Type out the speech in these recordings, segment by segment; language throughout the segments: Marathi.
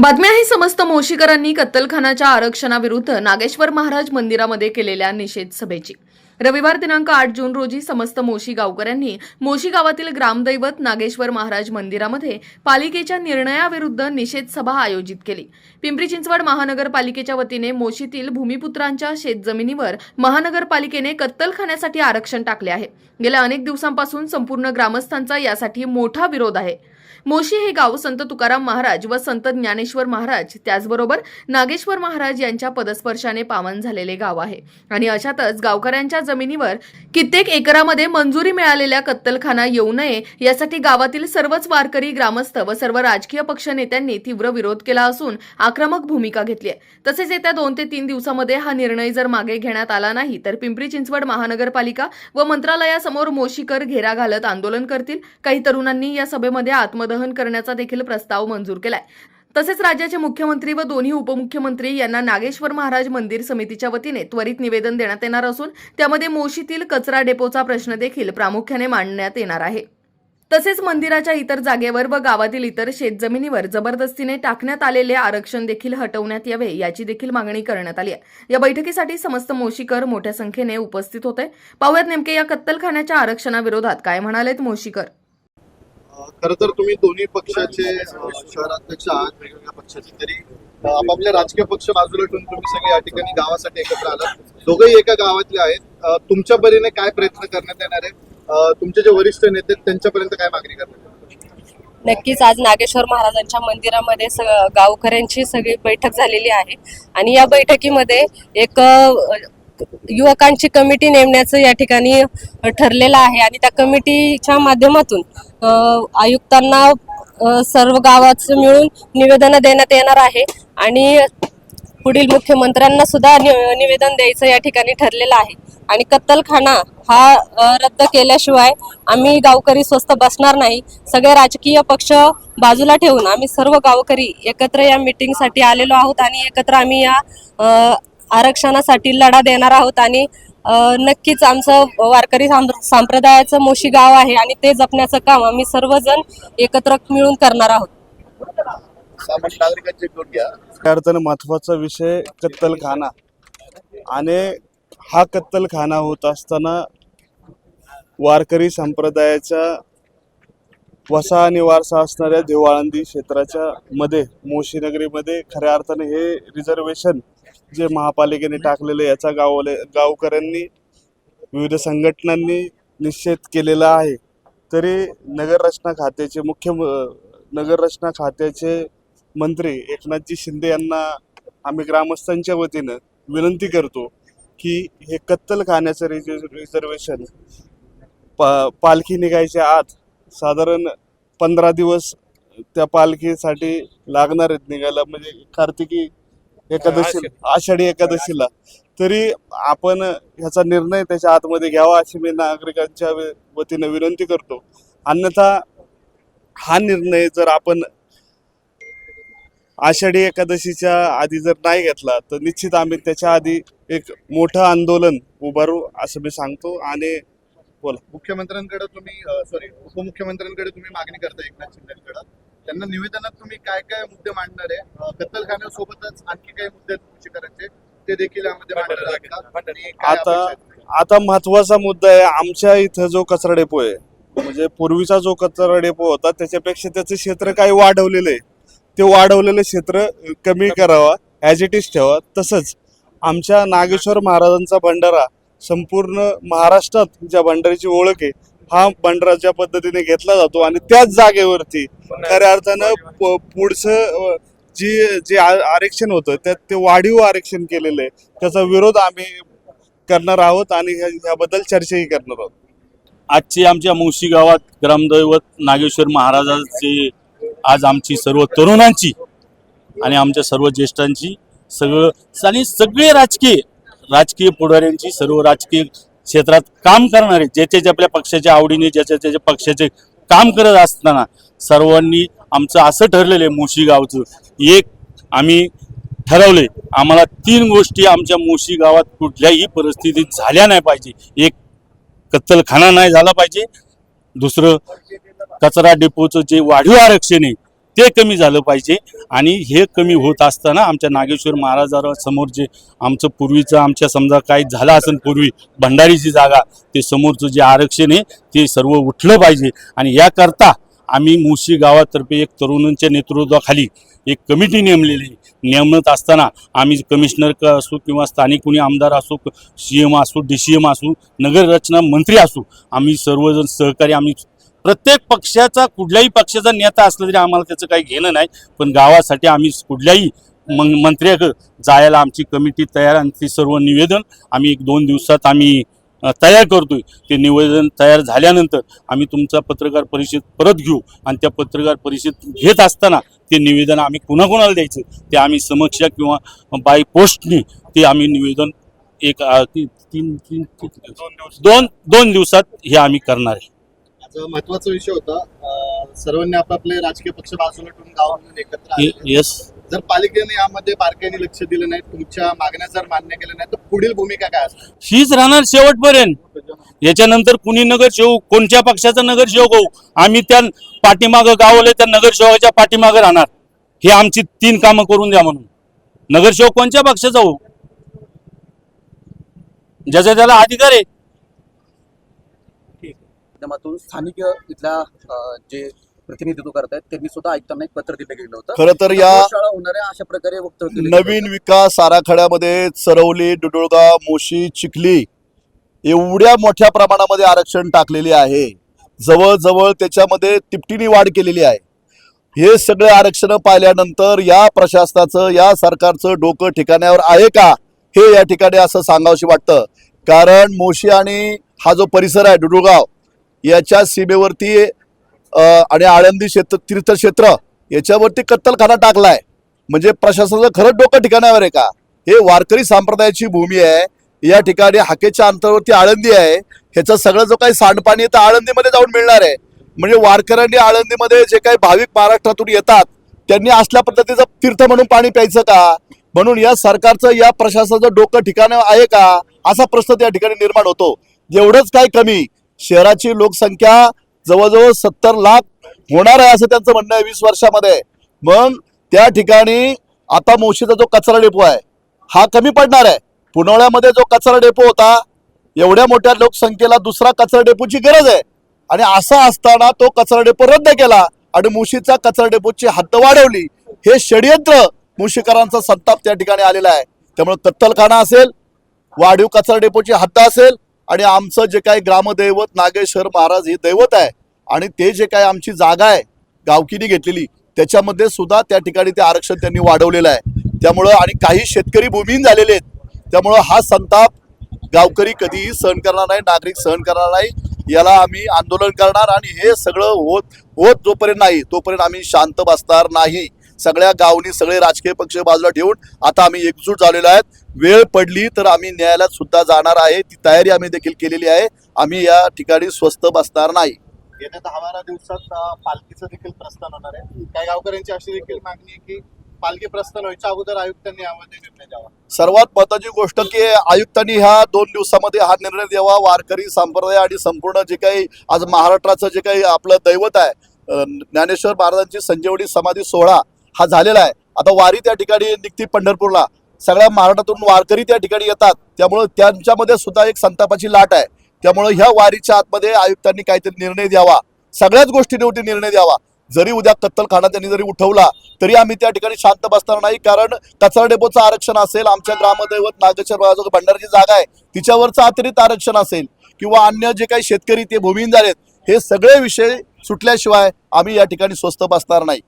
बातमी आहे समस्त मोशीकरांनी कत्तलखानाच्या आरक्षणाविरुद्ध नागेश्वर महाराज मंदिरामध्ये केलेल्या निषेध सभेची. रविवार दिनांक आठ जून रोजी समस्त मोशी गावकऱ्यांनी मोशी गावातील ग्रामदैवत नागेश्वर महाराज मंदिरामध्ये पालिकेच्या निर्णयाविरुद्ध निषेध सभा आयोजित केली. पिंपरी चिंचवड महानगरपालिकेच्या वतीने मोशीतील भूमिपुत्रांच्या शेतजमिनीवर महानगरपालिकेने कत्तलखान्यासाठी आरक्षण टाकले आहे. गेल्या अनेक दिवसांपासून संपूर्ण ग्रामस्थांचा यासाठी मोठा विरोध आहे. मोशी हे गाव संत तुकाराम महाराज व संत ज्ञानेश्वर महाराज त्याचबरोबर नागेश्वर महाराज यांच्या पदस्पर्शाने पावन झालेले गाव आहे. आणि अशातच गावकऱ्यांच्या जमिनीवर कित्येक एकरामध्ये मंजुरी मिळालेल्या कत्तलखाना येऊ नये यासाठी गावातील सर्वच वारकरी ग्रामस्थ व सर्व राजकीय पक्ष नेत्यांनी तीव्र विरोध केला असून आक्रमक भूमिका घेतली आहे. तसेच येत्या दोन ते तीन दिवसामध्ये हा निर्णय जर मागे घेण्यात आला नाही तर पिंपरी चिंचवड महानगरपालिका व मंत्रालयासमोर मोशीकर घेरा घालत आंदोलन करतील. काही तरुणांनी या सभेमध्ये आत्म आत्मदहन करण्याचा देखील प्रस्ताव मंजूर केलाय. तसेच राज्याचे मुख्यमंत्री व दोन्ही उपमुख्यमंत्री यांना नागेश्वर महाराज मंदिर समितीच्या वतीने त्वरित निवेदन देण्यात येणार असून त्यामध्ये मोशीतील कचरा डेपोचा प्रश्न देखील प्रामुख्याने मांडण्यात येणार आहे. तसेच मंदिराच्या इतर जागेवर व गावातील इतर शेतजमिनीवर जबरदस्तीने टाकण्यात आलेले आरक्षण देखील हटवण्यात यावे याची देखील मागणी करण्यात आली आहे. या बैठकीसाठी समस्त मोशीकर मोठ्या संख्येने उपस्थित होते. पाहुयात नेमके या कत्तलखान्याच्या आरक्षणाविरोधात काय म्हणालेत मोशीकर? खर तर तुम्ही दोन्ही पक्षाचे शहराध्यक्ष आहात वेगवेगळ्या पक्षाचे. तरी आपापल्या राजकीय पक्ष बाजूला ठेवून तुम्ही सगळे या ठिकाणी गावासाठी एकत्र आलात. दोघंही एका गावातले आहेत. तुमच्या परीने काय प्रयत्न करण्यात येणार आहे तुमचे जे वरिष्ठ नेते आहेत, त्यांच्यापर्यंत काय मागणी करण्यात येणार नक्कीच आज नागेश्वर महाराजांच्या मंदिरामध्ये गावकऱ्यांची सगळी बैठक झालेली आहे. आणि या बैठकीमध्ये एक युवकांची कमिटी नेमण्याचं या ठिकाणी ठरलेलं आहे. आणि त्या कमिटीच्या माध्यमातून आयुक्तांना सर्व गावाचं मिळून निवेदनं देण्यात येणार आहे. आणि पुढील मुख्यमंत्र्यांना सुद्धा निवेदन द्यायचं या ठिकाणी ठरलेलं आहे. आणि कत्तलखाना हा रद्द केल्याशिवाय आम्ही गावकरी स्वस्त बसणार नाही. सगळे राजकीय पक्ष बाजूला ठेवून आम्ही सर्व गावकरी एकत्र या मीटिंगसाठी आलेलो आहोत आणि एकत्र आम्ही या आरक्षणासाठी लढा देणार आहोत आणि अ, नक्कीच आमचं वारकरी सांप्र- संप्रदायाचं मोशी गाव आहे आणि ते जपण्याचं काम आम्ही सर्वजण एकत्र मिळून करणार आहोत. अर्थानं महत्त्वाचा विषय कत्तलखाना. आणि हा कत्तलखाना होत असताना वारकरी संप्रदायाच्या वसा आणि वारसा असणाऱ्या देवाळंदी क्षेत्राच्या मध्ये मोशी नगरीमध्ये खऱ्या अर्थाने हे रिझर्वेशन जे महापालिकेने टाकलेले याचा गावले गावकऱ्यांनी विविध संघटनांनी निश्चित केलेला आहे. तरी नगररचना खात्याचे मुख्य म- नगररचना खात्याचे मंत्री एकनाथजी शिंदे यांना आम्ही ग्रामस्थांच्या वतीनं विनंती करतो की हे कत्तलखान्याचं रिज रिझर्वेशन पा पालखी निघायच्या आत साधारण पंधरा दिवस त्या पालखीसाठी लागणार आहेत. निघायला म्हणजे कार्तिकी एकादशी आषाढी. एकादशीला. तरी आपण ह्याचा निर्णय त्याच्या आतमध्ये घ्यावा अशी मी नागरिकांच्या वतीनं विनंती करतो. अन्यथा हा निर्णय जर आपण आषाढी एकादशीच्या आधी जर नाही घेतला तर निश्चित आम्ही त्याच्या आधी एक मोठं आंदोलन उभारू असं मी सांगतो आणि मुख्यमंत्र्यांकडे तुम्ही सॉरी उपमुख्यमंत्र्यांकडे तुम्ही मागणी करता एकनाथ शिंदेकडे? त्यांना निवेदनात तुम्ही काय काय मुद्दे मांडणार आहे? कत्तलखान्यासोबतच आणखी काही मुद्दे आहेत? कृषीकरांचे ते देखील यामध्ये आता? आता महत्त्वाचा मुद्दा आहे आमच्या इथं जो कचरा डेपो आहे म्हणजे पूर्वीचा जो कचरा डेपो होता त्याच्यापेक्षा त्याचं क्षेत्र काही वाढवलेलं आहे. ते वाढवलेलं क्षेत्र कमी करावा ॲज इट इज ठेवा. तसंच आमच्या नागेश्वर महाराजांचा भंडारा संपूर्ण महाराष्ट्रात ज्या भंडारीची ओळख आहे हा भंडारा ज्या पद्धतीने घेतला जातो आणि त्याच जागेवरती खऱ्या अर्थानं प- पुढचं जी जे आरक्षण होतं त्यात ते वाढीव आरक्षण केलेलं आहे. त्याचा विरोध आम्ही करणार आहोत आणि ह्या- ह्याबद्दल चर्चाही करणार आहोत. आजची आमच्या मुळशी गावात ग्रामदैवत नागेश्वर महाराजांची आज आमची सर्व तरुणांची आणि आमच्या सर्व ज्येष्ठांची सगळं आणि सगळे राजकीय राजकीय पुढाऱ्यांची सर्व राजकीय क्षेत्रात काम करणारे ज्याच्या ज्या आपल्या पक्षाच्या आवडीने ज्याच्या त्याच्या पक्षाचे काम करत असताना सर्वांनी आमचं असं ठरलेलं आहे मुशी गावचं. एक आम्ही ठरवले आम्हाला तीन गोष्टी आमच्या मुशी गावात कुठल्याही परिस्थितीत झाल्या नाही पाहिजे. एक कत्तलखाना नाही झाला पाहिजे. दुसरं कचरा डेपोचं जे वाढीव आरक्षण आहे ते कमी झालं पाहिजे आणि हे कमी होत असताना आमच्या नागेश्वर महाराजांसमोर जे आमचं पूर्वीचं आमच्या समजा काही झालं असेल पूर्वी भंडारीची जागा ते समोरचं जे आरक्षण आहे ते सर्व उठलं पाहिजे आणि याकरता आम्ही मुशी गावातर्फे एक तरुणांच्या नेतृत्वाखाली एक कमिटी नेमलेली आहे. नेमत असताना आम्ही कमिशनर क असू किंवा स्थानिक कुणी आमदार असू सी एम असू डी सी एम असू नगररचना मंत्री असू आम्ही सर्वजण सहकारी आम्ही प्रत्येक पक्षाचा कुठल्याही पक्षाचा नेता असला तरी आम्हाला त्याचं काही घेणं नाही. पण गावासाठी आम्ही कुठल्याही मं मंत्र्याकडे जायला आमची कमिटी तयार आणि ते सर्व निवेदन आम्ही एक दोन दिवसात आम्ही तयार करतोय. ते निवेदन तयार झाल्यानंतर आम्ही तुमचा पत्रकार परिषद परत घेऊ आणि त्या पत्रकार परिषद घेत असताना ते निवेदन आम्ही कुणाकुणाला द्यायचं? ते आम्ही समक्ष किंवा बाय पोस्टनी ते आम्ही निवेदन एक तीन तीन दिवस? दोन दोन दिवसात हे आम्ही करणार आहे. आज महत्त्वाचा विषय होता. सर्वांनी आपापले राजकीय पक्ष बाजूला ठेवून गाव म्हणून एकत्र. येस जर पालिकेने यामध्ये बारकाईने लक्ष दिलं नाही तुमच्या मागण्या जर मान्य केल्या नाही तर पुढील भूमिका काय असणार? हीच राहणार शेवटपर्यंत. याच्यानंतर कुणी नगरसेवक कोणत्या पक्षाचा नगरसेवक होऊ आम्ही त्या पाठीमागं गावले त्या नगरसेवकाच्या पाठीमागं राहणार. हे आमची तीन कामं करून द्या म्हणून. नगरसेवक कोणत्या पक्षाचा होऊ? ज्याचा त्याला अधिकार आहे. माध्यमातून स्थानिक इथल्या जे प्रतिनिधित्व करत आहेत त्यांनी सुद्धा आयुक्तांना एक पत्र दिलं गेलं होतं. खर तर या शाळा होणाऱ्या अशा प्रकारे वक्तव्य नवीन विकास आराखड्यामध्ये चरवली डुडुळगाव मोशी चिखली एवढ्या मोठ्या प्रमाणामध्ये आरक्षण टाकलेले आहे. जवळजवळ त्याच्यामध्ये तिपटीने वाढ केलेली आहे. हे सगळे आरक्षण पाहिल्यानंतर या प्रशासनाचं या सरकारचं डोकं ठिकाण्यावर आहे का? हे या ठिकाणी असं सांगावशी वाटतं. कारण मोशी आणि हा जो परिसर आहे डुडुळगाव याच्या सीमेवरती आणि आळंदी क्षेत्र तीर्थक्षेत्र याच्यावरती कत्तलखाना टाकलाय. म्हणजे प्रशासनाचं खरंच डोकं ठिकाणावर आहे का? हे वारकरी संप्रदायाची भूमी आहे. या ठिकाणी हाकेच्या अंतरावरती आळंदी आहे. ह्याचा सगळं जो काही सांडपाणी आहे तर आळंदीमध्ये जाऊन मिळणार आहे. म्हणजे वारकऱ्यांनी आळंदीमध्ये जे काही भाविक महाराष्ट्रातून येतात त्यांनी असल्या पद्धतीचं तीर्थ म्हणून पाणी प्यायचं का? म्हणून या सरकारचं या प्रशासनाचं डोकं ठिकाण आहे का? असा प्रश्न त्या ठिकाणी निर्माण होतो. एवढंच काय कमी? शहराची लोकसंख्या जवळजवळ सत्तर लाख होणार आहे असं त्यांचं म्हणणं आहे वीस वर्षामध्ये. मग त्या ठिकाणी आता मोशीचा जो कचरा डेपो आहे हा कमी पडणार आहे. पुनवळ्यामध्ये जो कचरा डेपो होता एवढ्या मोठ्या लोकसंख्येला दुसरा कचरा डेपोची गरज आहे. आणि असं असताना तो कचरा डेपो रद्द केला आणि मुशीचा कचरा डेपोची हद्द वाढवली. हे षडयंत्र मुशीकरांचा संताप त्या ठिकाणी आलेला आहे. त्यामुळे कत्तलखाना असेल वाढीव कचरा डेपोची हद्द असेल आणि आमचं जे काही ग्रामदैवत नागेश्वर महाराज हे दैवत आहे आणि ते जे काय आमची जागा आहे गावकीने घेतलेली त्याच्यामध्ये सुद्धा त्या ठिकाणी ते आरक्षण त्यांनी वाढवलेलं आहे. त्यामुळं आणि काही शेतकरी भूमिहीन झालेले आहेत. त्यामुळं हा संताप गावकरी कधीही सहन करणार नाही नागरिक सहन करणार नाही. याला आम्ही आंदोलन करणार आणि हे सगळं होत होत जोपर्यंत नाही तोपर्यंत आम्ही शांत बसणार नाही. सगळ्या गावनी सगळे राजकीय पक्ष बाजूला ठेवून आता आम्ही एकजूट झालेलो आहेत. वेळ पडली तर आम्ही न्यायालयात सुद्धा जाणार आहे. ती तयारी आम्ही देखील केलेली आहे. आम्ही या ठिकाणी स्वस्त बसणार नाही. येत्या दहा बारा दिवसात पालखीचं देखील प्रस्थान होणार आहे. काही गावकऱ्यांची अशी देखील मागणी आहे की पालखी प्रस्थान व्हायच्या अगोदर आयुक्तांनी यामध्ये निर्णय द्यावा. सर्वात महत्वाची गोष्ट की आयुक्तांनी ह्या दोन दिवसामध्ये हा निर्णय द्यावा. वारकरी संप्रदाय आणि संपूर्ण जे काही आज महाराष्ट्राचं जे काही आपलं दैवत आहे ज्ञानेश्वर महाराजांची संजीवनी समाधी सोहळा हा झालेला आहे. आता वारी त्या ठिकाणी निघती पंढरपूरला. सगळ्या महाराष्ट्रातून वारकरी त्या ठिकाणी येतात. त्यामुळं त्यांच्यामध्ये सुद्धा एक संतापाची लाट आहे. त्यामुळं ह्या वारीच्या आतमध्ये आयुक्तांनी काहीतरी निर्णय द्यावा. सगळ्याच गोष्टींवरती निर्णय द्यावा. जरी उद्या कत्तलखाना त्यांनी जरी उठवला तरी आम्ही त्या ठिकाणी शांत बसणार नाही. कारण कचरा डेपोचं आरक्षण असेल आमच्या ग्रामदैवत नागेश्वर बाजू भंडारची जागा आहे. तिच्यावरचं अतिरिक्त आरक्षण असेल किंवा अन्य जे काही शेतकरी ते भूमिहीन झालेत हे सगळे विषय सुटल्याशिवाय आम्ही या ठिकाणी स्वस्त बसणार नाही.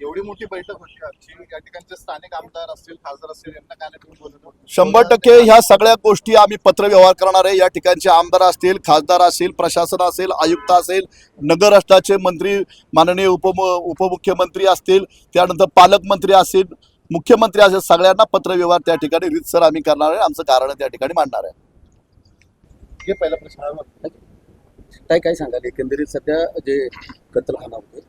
एवढी मोठी बैठक होती आजची या ठिकाणचे स्थानिक आमदार असतील खासदार असतील यांना काय नाही तुम्ही बोलत? शंभर टक्के ह्या सगळ्या गोष्टी आम्ही पत्रव्यवहार करणार आहे. या ठिकाणचे आमदार असतील खासदार असतील प्रशासन असेल आयुक्त असेल नगर राष्ट्राचे मंत्री माननीय उपम उपमुख्यमंत्री असतील त्यानंतर पालकमंत्री असतील मुख्यमंत्री असेल सगळ्यांना पत्रव्यवहार त्या ठिकाणी रीतसर आम्ही करणार आहे. आमचं कारण त्या ठिकाणी मांडणार आहे. हे पहिला प्रश्न काय काय सांगाल? एकंदरीत सध्या जे कत्तलखाना होते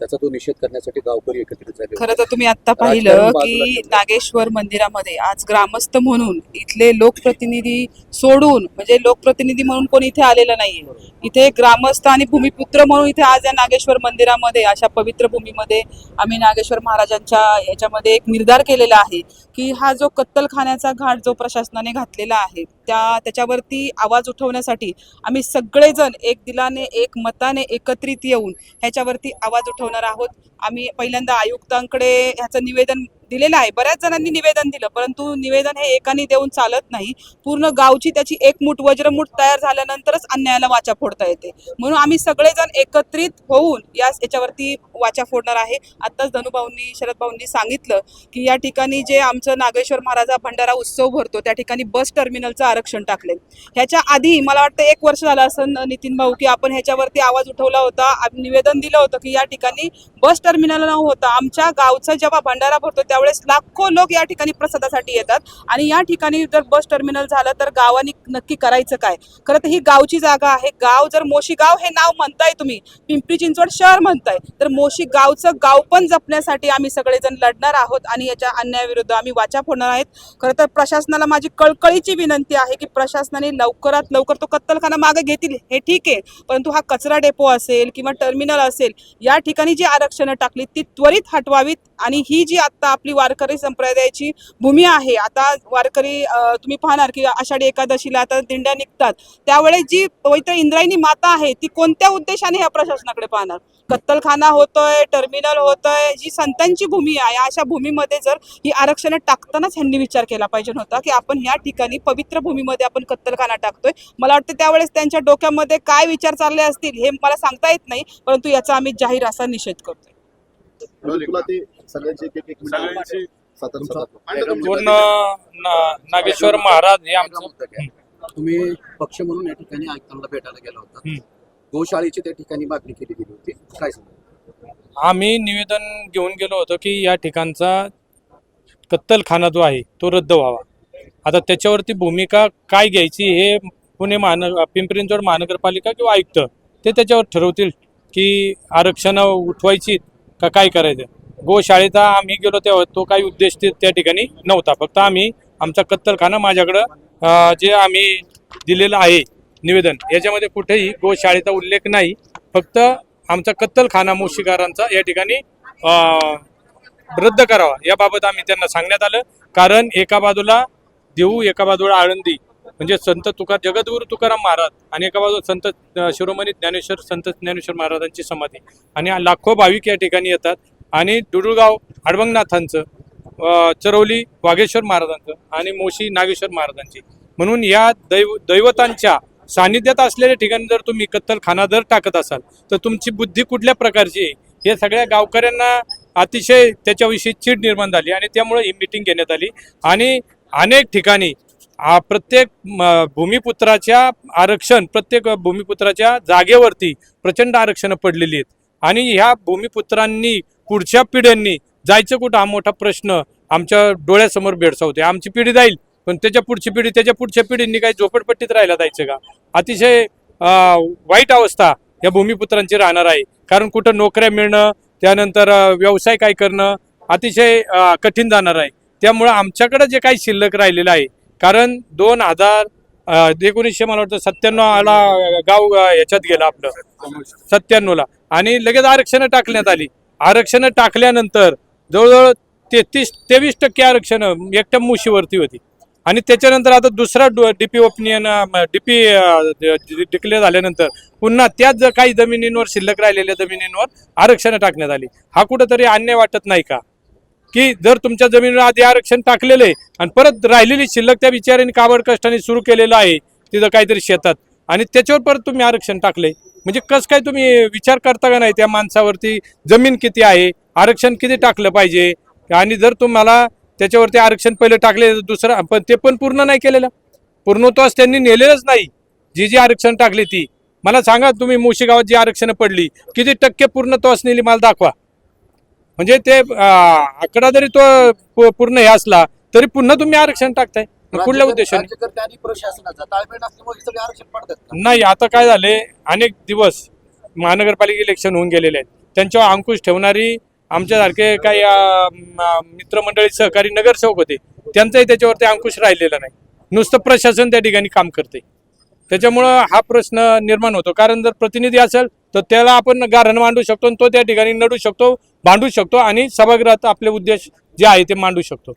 त्याचा तो निषेध करण्यासाठी गावकरी एकत्रित झाले. खरं तर तुम्ही आता पाहिलं की. नागेश्वर मंदिरामध्ये आज ग्रामस्थ म्हणून इथले लोकप्रतिनिधी सोडून म्हणजे लोकप्रतिनिधी म्हणून कोणी इथे आलेलं नाहीये इथे ग्रामस्थ आणि भूमिपुत्र म्हणून इथे आज या नागेश्वर मंदिरामध्ये अशा पवित्र भूमीमध्ये आम्ही नागेश्वर महाराजांच्या याच्यामध्ये एक निर्धार केलेला आहे की हा जो कत्तलखान्याचा घाट जो प्रशासनाने घातलेला आहे त्या त्याच्यावरती आवाज उठवण्यासाठी आम्ही सगळेजण एक दिलाने एक मताने एकत्रित येऊन ह्याच्यावरती आवाज होणार आहोत. आम्ही पहिल्यांदा आयुक्तांकडे ह्याचं निवेदन दिलेलं आहे. बऱ्याच जणांनी निवेदन दिलं परंतु निवेदन हे एकाने देऊन चालत नाही. पूर्ण गावची त्याची एकमूठ वज्रमूठ तयार झाल्यानंतरच अन्यायाला वाचा फोडता येते. म्हणून आम्ही सगळेजण एकत्रित होऊन या याच्यावरती वाचा फोडणार आहे. आत्ताच धनुभाऊंनी शरद भाऊंनी सांगितलं की या ठिकाणी जे आमचं नागेश्वर महाराजा भंडारा उत्सव भरतो त्या ठिकाणी बस टर्मिनलचं आरक्षण टाकले ह्याच्या आधी मला वाटतं एक वर्ष झालं असं नितीन भाऊ की आपण ह्याच्यावरती आवाज उठवला होता निवेदन दिलं होतं की या ठिकाणी बस टर्मिनल न होता आमच्या गावचा जेव्हा भंडारा भरतो त्या त्यावेळेस लाखो लोक या ठिकाणी प्रसादासाठी येतात. आणि या ठिकाणी जर बस टर्मिनल झालं तर गावाने नक्की करायचं काय? खरं तर ही गावची जागा आहे. गाव जर मोशी गाव हे नाव म्हणताय तुम्ही पिंपरी चिंचवड शहर म्हणताय तर मोशी गावचं गाव पण जपण्यासाठी आम्ही सगळेजण लढणार आहोत आणि याच्या अन्यायाविरुद्ध आम्ही वाचा फोडणार आहेत. खरं तर प्रशासनाला माझी कळकळीची विनंती आहे की प्रशासनाने लवकरात लवकर तो कत्तलखाना मागे घेतील. हे ठीक आहे परंतु हा कचरा डेपो असेल किंवा टर्मिनल असेल या ठिकाणी जी आरक्षणं टाकली ती त्वरित हटवावीत आणि ही जी आत्ता आपली आपली वारकरी संप्रदायाची भूमी आहे. आता वारकरी तुम्ही पाहणार की आषाढी एकादशीला आता दिंड्या निघतात. त्यावेळेस जी पवित्र इंद्रायणी माता आहे ती कोणत्या उद्देशाने ह्या प्रशासनाकडे पाहणार? कत्तलखाना होतोय टर्मिनल होतोय जी संतांची भूमी आहे अशा भूमीमध्ये जर ही आरक्षण टाकतानाच ह्यांनी विचार केला पाहिजे होता की आपण या ठिकाणी पवित्र भूमीमध्ये आपण कत्तलखाना टाकतोय. मला वाटतं त्यावेळेस त्यांच्या डोक्यामध्ये काय विचार चालले असतील हे मला सांगता येत नाही परंतु याचा आम्ही जाहीर असा निषेध करतोय. तुला ते सगळ्यांचे एक एक सगळ्यांची सात सात पूर्ण ना- नागेश्वर महाराज हे आमचं. तुम्ही पक्ष म्हणून या ठिकाणी आयुक्तांना भेटायला गेला होता. गोशाळेची त्या ठिकाणी मागणी केली गेली होती. काय सांगा? आम्ही निवेदन घेऊन गेलो होतो की या ठिकाणचा कत्तलखाना जो आहे तो रद्द व्हावा. आता त्याच्यावरती भूमिका काय घ्यायची हे पुणे महानगर पिंपरी महानगरपालिका किंवा आयुक्त ते त्याच्यावर ठरवतील की आरक्षणं उठवायची का काय करायचं? गोशाळेचा आम्ही गेलो तेव्हा तो काही उद्देश ते- त्या ठिकाणी नव्हता. फक्त आम्ही आमचा कत्तलखाना माझ्याकडं जे आम्ही दिलेलं आहे निवेदन याच्यामध्ये कुठेही गोशाळेचा उल्लेख नाही. फक्त आमचा कत्तलखाना मुशिकारांचा या ठिकाणी रद्द करावा. याबाबत आम्ही त्यांना सांगण्यात आलं. कारण एका बाजूला देऊ एका बाजूला आळंदी. म्हणजे संत तुकार जगद्गुरु तुकाराम महाराज आणि एका बाजूला संत शिरोमणी ज्ञानेश्वर संत ज्ञानेश्वर महाराजांची समाधी. आणि लाखो भाविक या ठिकाणी येतात. आणि डुडुळगाव अडबंगनाथांचं चरवली वाघेश्वर महाराजांचं आणि मोशी नागेश्वर महाराजांची. म्हणून या दैव दैवतांच्या सानिध्यात असलेल्या ठिकाणी जर तुम्ही कत्तलखाना जर टाकत असाल तर तुमची बुद्धी कुठल्या प्रकारची आहे? हे सगळ्या गावकऱ्यांना अतिशय त्याच्याविषयी चीड निर्माण झाली आणि त्यामुळे ही मिटिंग घेण्यात आली. आणि अनेक ठिकाणी प्रत्येक भूमिपुत्राच्या आरक्षण प्रत्येक भूमिपुत्राच्या जागेवरती प्रचंड आरक्षणं पडलेली आहेत. आणि ह्या भूमिपुत्रांनी पुढच्या पिढ्यांनी जायचं कुठं? हा मोठा प्रश्न आमच्या डोळ्यासमोर भेडसावते आमची पिढी जाईल पण त्याच्या पुढची पिढी त्याच्या पुढच्या पिढींनी काही झोपडपट्टीत राहायला जायचं का? अतिशय वाईट अवस्था या भूमिपुत्रांची राहणार आहे. कारण कुठं नोकऱ्या मिळणं त्यानंतर व्यवसाय काय करणं अतिशय कठीण जाणार आहे. त्यामुळं आमच्याकडं जे काही शिल्लक राहिलेलं आहे कारण दोन हजार एकोणीसशे मला वाटतं सत्त्याण्णवला गाव याच्यात गेलं आपलं. सत्त्याण्णवला. आणि लगेच आरक्षणं टाकण्यात आली. आरक्षणं टाकल्यानंतर जवळजवळ तेहतीस तेवीस टक्के आरक्षणं एकट्या मुशीवरती होती. आणि त्याच्यानंतर आता दुसरा डीपी ओपिनियन डीपी डिक्लेअर झाल्यानंतर पुन्हा त्याच काही जमिनींवर शिल्लक राहिलेल्या जमिनींवर आरक्षणं टाकण्यात आली. हा कुठंतरी अन्याय वाटत नाही का? की जर तुमच्या जमिनीवर आधी आरक्षण टाकलेलं आहे आणि परत राहिलेली शिल्लक त्या विचाराने काबड कष्टाने सुरू केलेलं आहे तिथं काहीतरी शेतात. आणि त्याच्यावर परत तुम्ही आरक्षण टाकले. म्हणजे कसं काय तुम्ही विचार करता का नाही त्या माणसावरती? जमीन किती आहे? आरक्षण किती टाकलं पाहिजे? आणि जर तुम्हाला त्याच्यावरती आरक्षण पहिले टाकले दुसरं पण ते पण पूर्ण नाही केलेलं. पूर्णत्वास त्यांनी नेलेलंच नाही. जी जी आरक्षण टाकली ती. मला सांगा तुम्ही मुशी गावात जी आरक्षणं पडली किती टक्के पूर्णत्वास नेली? मला दाखवा. म्हणजे ते आकडा जरी तो पूर्ण हे असला तरी पुन्हा तुम्ही आरक्षण टाकताय. कुठल्या उद्देशाने? नाही आता काय झाले अनेक दिवस महानगरपालिका इलेक्शन होऊन गेलेले आहेत. त्यांच्यावर अंकुश ठेवणारी आमच्यासारखे काही मित्रमंडळी सहकारी नगरसेवक होते त्यांचाही त्याच्यावरती अंकुश राहिलेला नाही. नुसतं प्रशासन त्या ठिकाणी काम करते. त्याच्यामुळं हा प्रश्न निर्माण होतो. कारण जर प्रतिनिधी असेल तर त्याला आपण गारण मांडू शकतो आणि तो त्या ठिकाणी नडू शकतो. मांडू शकतो आणि सभागृहात आपले उद्देश जे आहे ते मांडू शकतो.